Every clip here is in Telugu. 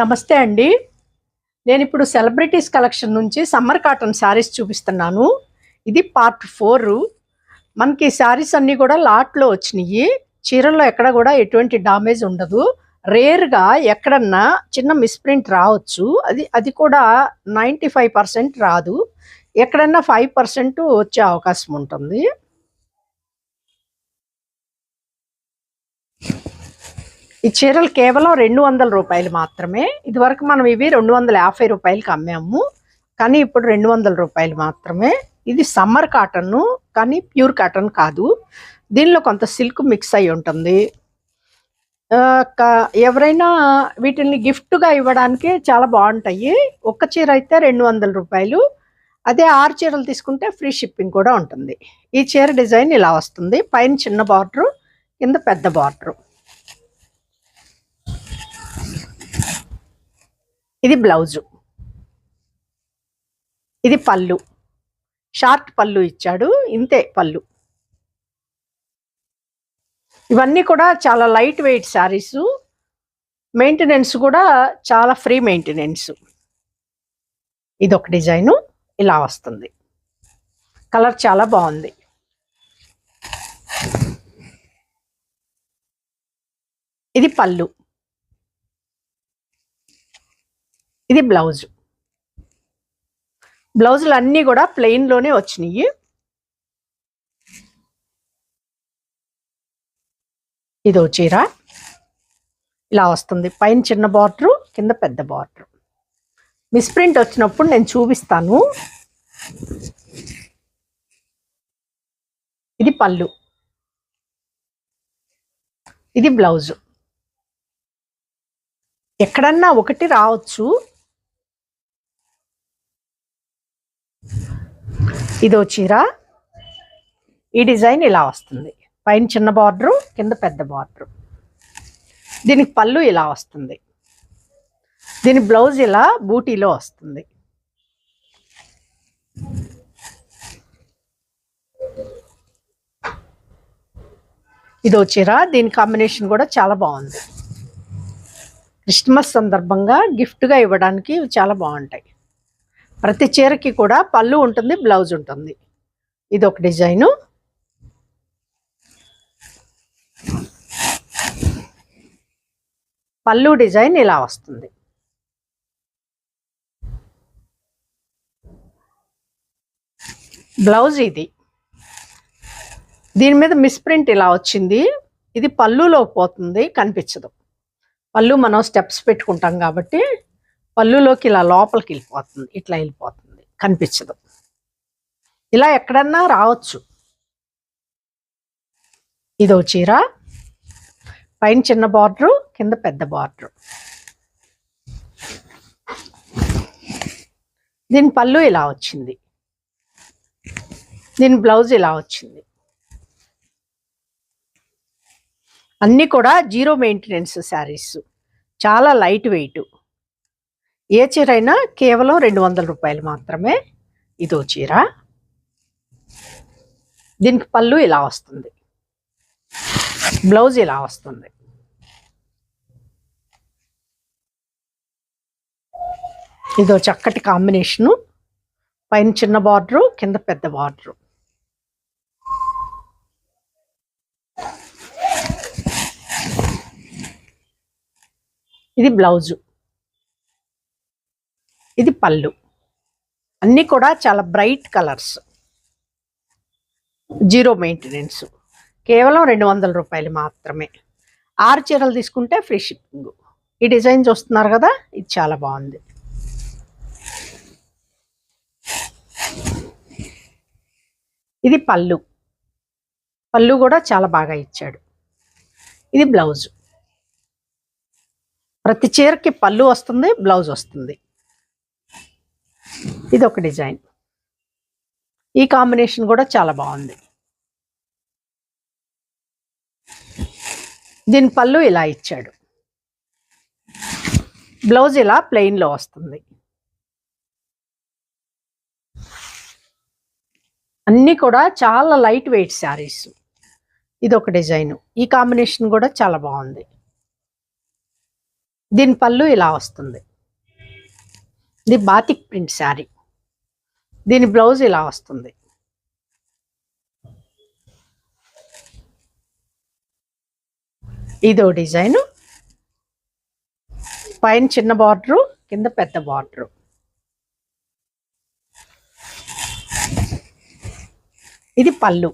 నమస్తే అండి. నేను ఇప్పుడు సెలబ్రిటీస్ కలెక్షన్ నుంచి సమ్మర్ కాటన్ శారీస్ చూపిస్తున్నాను. ఇది పార్ట్ ఫోర్. మనకి శారీస్ అన్నీ కూడా లాట్లో వచ్చినాయి. చీరల్లో ఎక్కడ కూడా ఎటువంటి డామేజ్ ఉండదు. రేర్గా ఎక్కడన్నా చిన్న మిస్ప్రింట్ రావచ్చు. అది అది కూడా నైంటీ ఫైవ్ పర్సెంట్ రాదు. ఎక్కడన్నా ఫైవ్ పర్సెంట్ వచ్చే అవకాశం ఉంటుంది. ఈ చీరలు కేవలం రెండు వందల రూపాయలు మాత్రమే. ఇదివరకు మనం ఇవి రెండు వందల యాభై రూపాయలకి అమ్మాము. కానీ ఇప్పుడు రెండు వందల రూపాయలు మాత్రమే. ఇది సమ్మర్ కాటన్ కానీ ప్యూర్ కాటన్ కాదు. దీనిలో కొంత సిల్క్ మిక్స్ అయి ఉంటుంది. ఎవరైనా వీటిని గిఫ్ట్గా ఇవ్వడానికి చాలా బాగుంటాయి. ఒక్క చీర అయితే రెండు వందల రూపాయలు. అదే ఆరు చీరలు తీసుకుంటే ఫ్రీ షిప్పింగ్ కూడా ఉంటుంది. ఈ చీర డిజైన్ ఇలా వస్తుంది. పైన చిన్న బార్డరు కింద పెద్ద బార్డరు. ఇది బ్లౌజు. ఇది పళ్ళు. షార్ట్ పళ్ళు ఇచ్చాడు ఇంతే పళ్ళు. ఇవన్నీ కూడా చాలా లైట్ వెయిట్ శారీస్. మెయింటెనెన్స్ కూడా చాలా ఫ్రీ మెయింటెనెన్స్. ఇది ఒక డిజైను ఇలా వస్తుంది. కలర్ చాలా బాగుంది. ఇది పళ్ళు. ఇది బ్లౌజ్. బ్లౌజులు అన్నీ కూడా ప్లెయిన్లోనే వచ్చినాయి. ఇదో చీర. ఇలా వస్తుంది. పైన చిన్న బార్డరు కింద పెద్ద బార్డరు. మిస్ప్రింట్ వచ్చినప్పుడు నేను చూపిస్తాను. ఇది పళ్ళు. ఇది బ్లౌజు. ఎక్కడన్నా ఒకటి రావచ్చు. ఇదో చీర. ఈ డిజైన్ ఇలా వస్తుంది. పైన చిన్న బార్డరు కింద పెద్ద బార్డరు. దీనికి పళ్ళు ఇలా వస్తుంది. దీని బ్లౌజ్ ఇలా బూటీలో వస్తుంది. ఇదో చీర. దీని కాంబినేషన్ కూడా చాలా బాగుంది. క్రిస్మస్ సందర్భంగా గిఫ్ట్గా ఇవ్వడానికి చాలా బాగుంటాయి. ప్రతి చీరకి కూడా పళ్ళు ఉంటుంది బ్లౌజ్ ఉంటుంది. ఇది ఒక డిజైను. పళ్ళు డిజైన్ ఇలా వస్తుంది. బ్లౌజ్ ఇది. దీని మీద మిస్ప్రింట్ ఇలా వచ్చింది. ఇది పళ్ళులో పోతుంది కనిపించదు. పళ్ళు మనం స్టెప్స్ పెట్టుకుంటాం కాబట్టి పళ్ళులోకి ఇలా లోపలికి వెళ్ళిపోతుంది. ఇట్లా వెళ్ళిపోతుంది. కనిపించదు. ఇలా ఎక్కడన్నా రావచ్చు. ఇదో చీర. పైన చిన్న బార్డరు కింద పెద్ద బార్డరు. దీని పళ్ళు ఇలా వచ్చింది. దీని బ్లౌజ్ ఇలా వచ్చింది. అన్నీ కూడా జీరో మెయింటెనెన్స్ శారీస్. చాలా లైట్ వెయిట్. ఏ చీర అయినా కేవలం రెండు వందల రూపాయలు మాత్రమే ఇదో చీర. దీనికి పళ్ళు ఇలా వస్తుంది. బ్లౌజ్ ఇలా వస్తుంది. ఇదో చక్కటి కాంబినేషను. పైన చిన్న బార్డరు కింద పెద్ద బార్డరు. ఇది బ్లౌజు. ఇది పళ్ళు. అన్నీ కూడా చాలా బ్రైట్ కలర్స్. Zero maintenance. కేవలం రెండు వందల రూపాయలు మాత్రమే. ఆరు చీరలు తీసుకుంటే ఫ్రీ షిప్పింగ్. ఈ డిజైన్ చూస్తున్నారు కదా ఇది చాలా బాగుంది. ఇది పళ్ళు. పళ్ళు కూడా చాలా బాగా ఇచ్చాడు. ఇది బ్లౌజ్. ప్రతి చీరకి పళ్ళు వస్తుంది బ్లౌజ్ వస్తుంది. ఇది ఒక డిజైన్. ఈ కాంబినేషన్ కూడా చాలా బాగుంది. దీని పళ్ళు ఇలా ఇచ్చాడు. బ్లౌజ్ ఇలా ప్లెయిన్లో వస్తుంది. అన్నీ కూడా చాలా లైట్ వెయిట్ శారీస్. ఇది ఒక డిజైన్. ఈ కాంబినేషన్ కూడా చాలా బాగుంది. దీని పళ్ళు ఇలా వస్తుంది. ఇది బాతిక్ ప్రింట్ శారీ. దీని బ్లౌజ్ ఇలా వస్తుంది. ఇదో డిజైన్. పైన చిన్న బార్డరు కింద పెద్ద బార్డరు. ఇది పళ్ళు.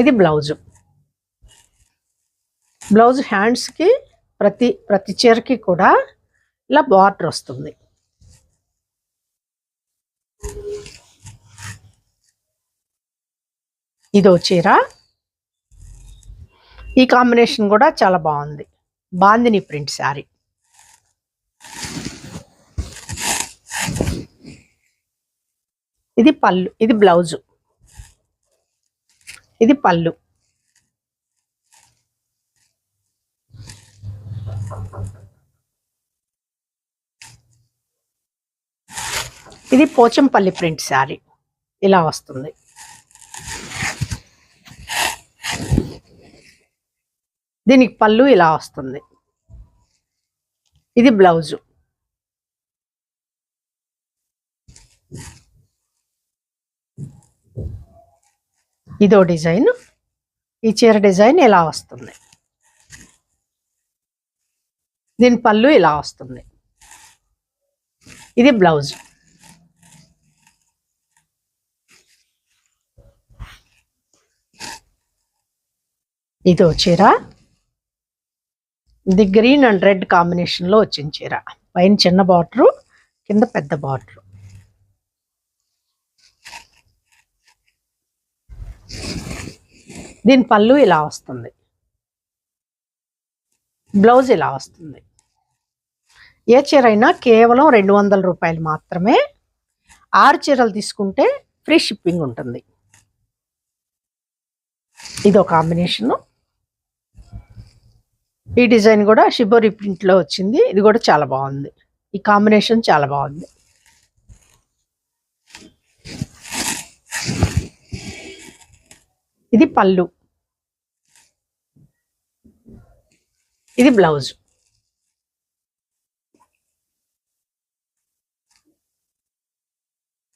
ఇది బ్లౌజు. బ్లౌజ్ హ్యాండ్స్కి ప్రతి ప్రతి చీరకి కూడా ఇలా బార్డర్ వస్తుంది. ఇదో చీర. ఈ కాంబినేషన్ కూడా చాలా బాగుంది. బాందిని ప్రింట్ శారీ. ఇది పళ్ళు ఇది బ్లౌజు. ఇది పళ్ళు. ఇది పోచంపల్లి ప్రింట్ శారీ. ఇలా వస్తుంది. దీనికి పళ్ళు ఇలా వస్తుంది. ఇది బ్లౌజు. ఇదో డిజైన్. ఈ చీర డిజైన్ ఇలా వస్తుంది. దీని పళ్ళు ఇలా వస్తుంది. ఇది బ్లౌజ్. ఇదో చీర. ఇది గ్రీన్ అండ్ రెడ్ కాంబినేషన్లో వచ్చిన చీర. పైన చిన్న బార్డరు కింద పెద్ద బార్డరు. దీని పళ్ళు ఇలా వస్తుంది. బ్లౌజ్ ఇలా వస్తుంది. ఏ చీర అయినా కేవలం రెండు వందల రూపాయలు మాత్రమే. ఆరు చీరలు తీసుకుంటే ఫ్రీ షిప్పింగ్ ఉంటుంది. ఇదో కాంబినేషను. ఈ డిజైన్ కూడా షిబోరి ప్రింట్లో వచ్చింది. ఇది కూడా చాలా బాగుంది. ఈ కాంబినేషన్ చాలా బాగుంది. ఇది పళ్ళు. ఇది బ్లౌజ్.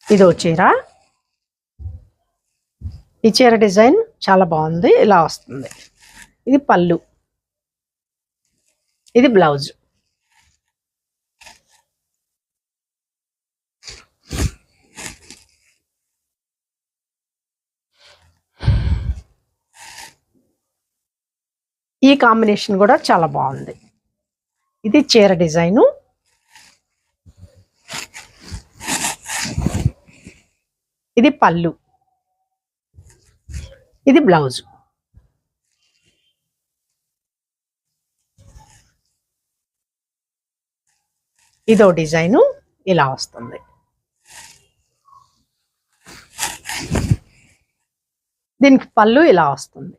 ఇది చీర. ఈ చీర డిజైన్ చాలా బాగుంది. ఇలా వస్తుంది. ఇది పళ్ళు. ఇది బ్లౌజ్. ఈ కాంబినేషన్ కూడా చాలా బాగుంది. ఇది చీర డిజైను. ఇది పళ్ళు. ఇది బ్లౌజ్. ఇదో డిజైను ఇలా వస్తుంది. దీనికి పళ్ళు ఇలా వస్తుంది.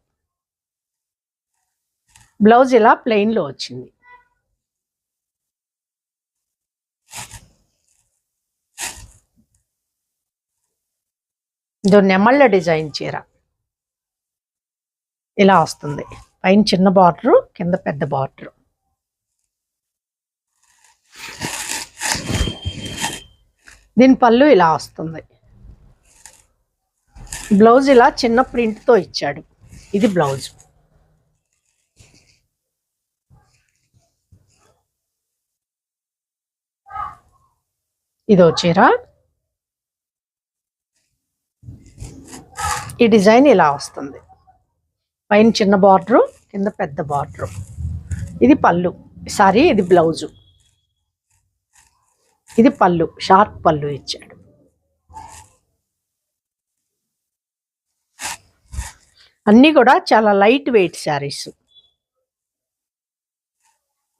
బ్లౌజ్ ఇలా ప్లెయిన్లో వచ్చింది. ఇది నెమళ్ళ డిజైన్ చీర. ఇలా వస్తుంది. పైన చిన్న బార్డరు కింద పెద్ద బార్డరు. దీని పళ్ళు ఇలా వస్తుంది. బ్లౌజ్ ఇలా చిన్న ప్రింట్తో ఇచ్చాడు. ఇది బ్లౌజ్. ఇదో చీర. ఈ డిజైన్ ఇలా వస్తుంది. పైన చిన్న బార్డరు కింద పెద్ద బార్డరు. ఇది పళ్ళు. సారీ ఇది బ్లౌజు. ఇది పళ్ళు షార్ప్ పళ్ళు ఇచ్చాడు. అన్నీ కూడా చాలా light weight sarees.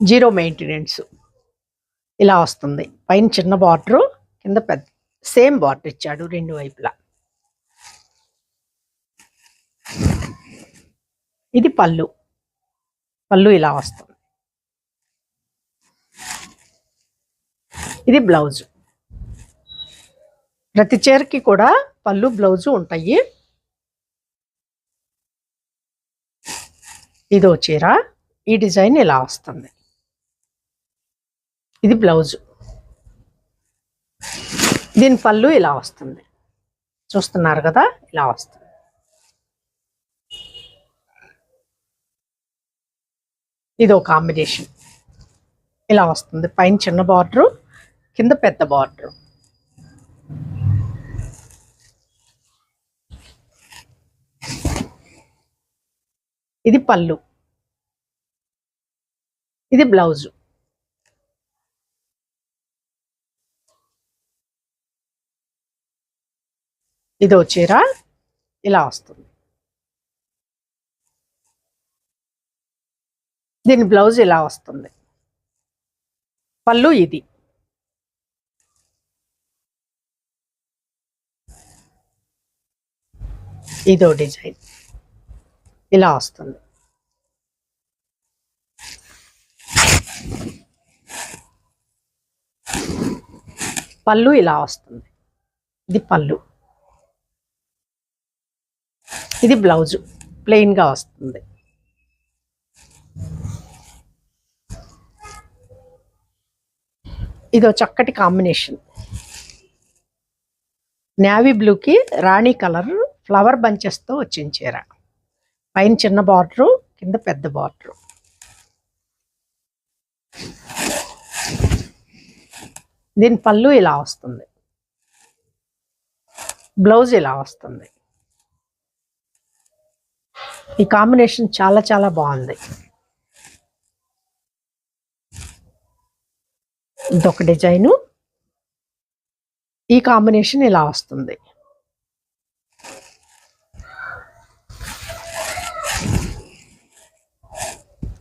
Zero maintenance. ఇలా వస్తుంది. పైన చిన్న బార్డరు కింద పెద్ద సేమ్ బార్డర్ ఇచ్చాడు రెండు వైపులా. ఇది పళ్ళు. పళ్ళు ఇలా వస్తుంది. ఇది బ్లౌజ్. ప్రతి చీరకి కూడా పళ్ళు బ్లౌజు ఉంటాయి. ఇదో చీర. ఈ డిజైన్ ఇలా వస్తుంది. ఇది బ్లౌజు. దీని పళ్ళు ఇలా వస్తుంది. చూస్తున్నారు కదా? ఇలా వస్తుంది. ఇదో కాంబినేషన్. ఇలా వస్తుంది. పైన చిన్న బార్డరు. కింద పెద్ద బార్డర్. ఇది పళ్ళు. ఇది బ్లౌజు. ఇదో చీర ఇలా వస్తుంది. దీని బ్లౌజ్ ఇలా వస్తుంది. పళ్ళు ఇది. ఇదో డిజైన్. ఇలా వస్తుంది. పళ్ళు ఇలా వస్తుంది. ఇది పళ్ళు. ఇది బ్లౌజు. ప్లెయిన్గా వస్తుంది. ఇది చక్కటి కాంబినేషన్. నేవీ బ్లూకి రాణి కలర్ ఫ్లవర్ బంచెస్తో వచ్చిన చీర. పైన చిన్న బార్డరు కింద పెద్ద బార్డరు. దీని పళ్ళు ఇలా వస్తుంది. బ్లౌజ్ ఇలా వస్తుంది. ఈ కాంబినేషన్ చాలా చాలా బాగుంది. ఇదొక డిజైను. ఈ కాంబినేషన్ ఇలా వస్తుంది.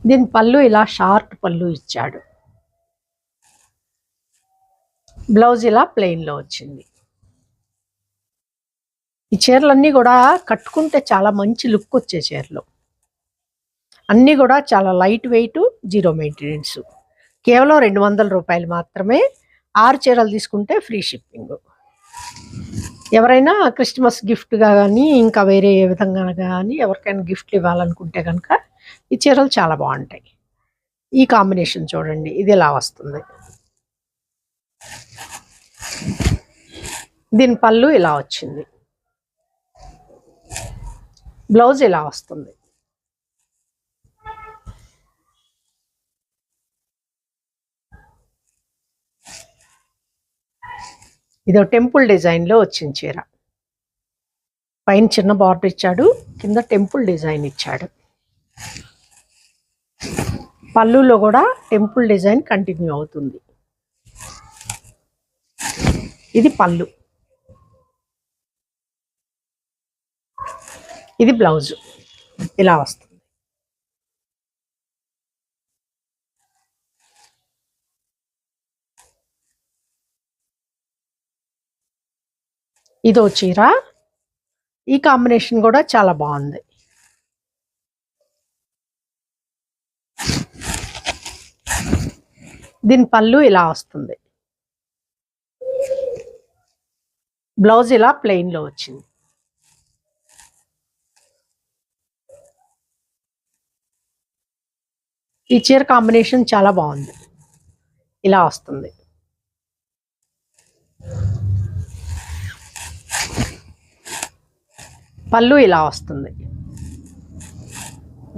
దీని పళ్ళు ఇలా షార్ట్ పళ్ళు ఇచ్చాడు. బ్లౌజ్ ఇలా ప్లెయిన్లో వచ్చింది. ఈ చీరలన్నీ కూడా కట్టుకుంటే చాలా మంచి లుక్ వచ్చే చీరలు. అన్నీ కూడా చాలా లైట్ వెయిట్ జీరో మెయింటెనెన్స్ కేవలం రెండు వందల రూపాయలు మాత్రమే ఆరు చీరలు తీసుకుంటే ఫ్రీ షిప్పింగ్ ఎవరైనా క్రిస్మస్ గిఫ్ట్గా కానీ ఇంకా వేరే ఏ విధంగా కానీ ఎవరికైనా గిఫ్ట్లు ఇవ్వాలనుకుంటే కనుక ఈ చీరలు చాలా బాగుంటాయి. ఈ కాంబినేషన్ చూడండి ఇది ఇలా వస్తుంది? దీని పళ్ళు ఇలా వచ్చింది. బ్లౌజ్ ఇలా వస్తుంది. ఇదో టెంపుల్ డిజైన్లో వచ్చిన చీర. పైన చిన్న బార్డర్ ఇచ్చాడు కింద టెంపుల్ డిజైన్ ఇచ్చాడు. పళ్ళులో కూడా టెంపుల్ డిజైన్ కంటిన్యూ అవుతుంది. ఇది పళ్ళు. ఇది బ్లౌజ్. ఇలా వస్తుంది. ఇదో చీర. ఈ కాంబినేషన్ కూడా చాలా బాగుంది. దీని పళ్ళు ఇలా వస్తుంది. బ్లౌజ్ ఇలా ప్లెయిన్లో వచ్చింది. ఈ చీర కాంబినేషన్ చాలా బాగుంది. ఇలా వస్తుంది. పళ్ళు ఇలా వస్తుంది.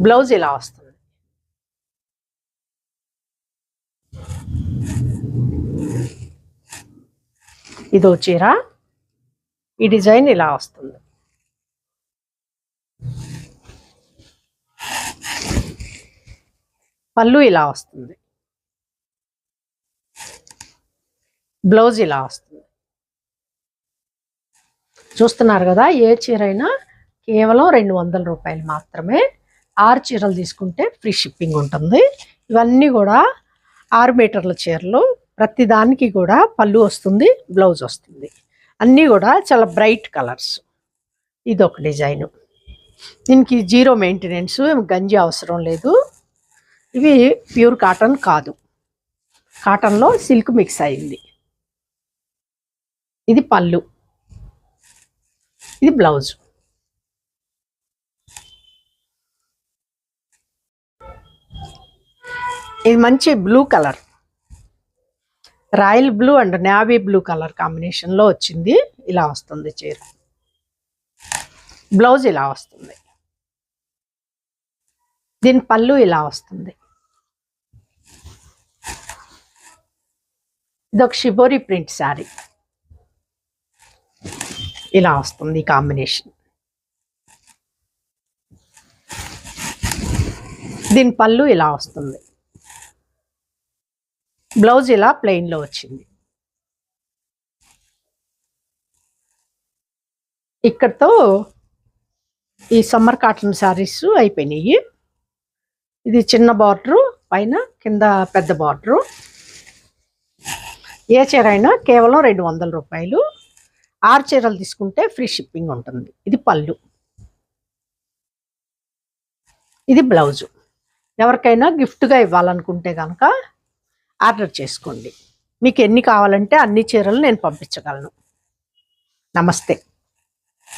బ్లౌజ్ ఇలా వస్తుంది. ఇదో చీర. ఈ డిజైన్ ఇలా వస్తుంది. పళ్ళు ఇలా వస్తుంది. బ్లౌజ్ ఇలా వస్తుంది. చూస్తున్నారు కదా ఏ చీర అయినా కేవలం రెండు వందల రూపాయలు మాత్రమే ఆరు చీరలు తీసుకుంటే ఫ్రీ షిప్పింగ్ ఉంటుంది. ఇవన్నీ కూడా ఆరు మీటర్ల చీరలు ప్రతి దానికి కూడా పళ్ళు వస్తుంది బ్లౌజ్ వస్తుంది. అన్నీ కూడా చాలా బ్రైట్ కలర్స్. ఇది ఒక డిజైను. దీనికి జీరో మెయింటెనెన్స్ గంజి అవసరం లేదు. ఇవి ప్యూర్ కాటన్ కాదు. కాటన్లో సిల్క్ మిక్స్ అయింది. ఇది పళ్ళు. ఇది బ్లౌజ్. ఇది మంచి blue colour. Royal blue and navy blue colour కాంబినేషన్లో వచ్చింది. ఇలా వస్తుంది చీర. బ్లౌజ్ ఇలా వస్తుంది. దీని పళ్ళు ఇలా వస్తుంది. ఇది ఒక షిబోరి ప్రింట్ శారీ. ఇలా వస్తుంది ఈ కాంబినేషన్. దీని పళ్ళు ఇలా వస్తుంది. బ్లౌజ్ ఇలా ప్లెయిన్లో వచ్చింది. ఇక్కడతో ఈ సమ్మర్ కాటన్ శారీస్ అయిపోయినాయి. ఇది చిన్న బార్డరు పైన కింద పెద్ద బార్డరు. ఏ చీర అయినా కేవలం రెండు వందల రూపాయలు. ఆరు చీరలు తీసుకుంటే ఫ్రీ షిప్పింగ్ ఉంటుంది. ఇది పళ్ళు. ఇది బ్లౌజు. ఎవరికైనా గిఫ్ట్గా ఇవ్వాలనుకుంటే కనుక ఆర్డర్ చేసుకోండి. మీకు ఎన్ని కావాలంటే అన్ని చీరలు నేను పంపించగలను. నమస్తే.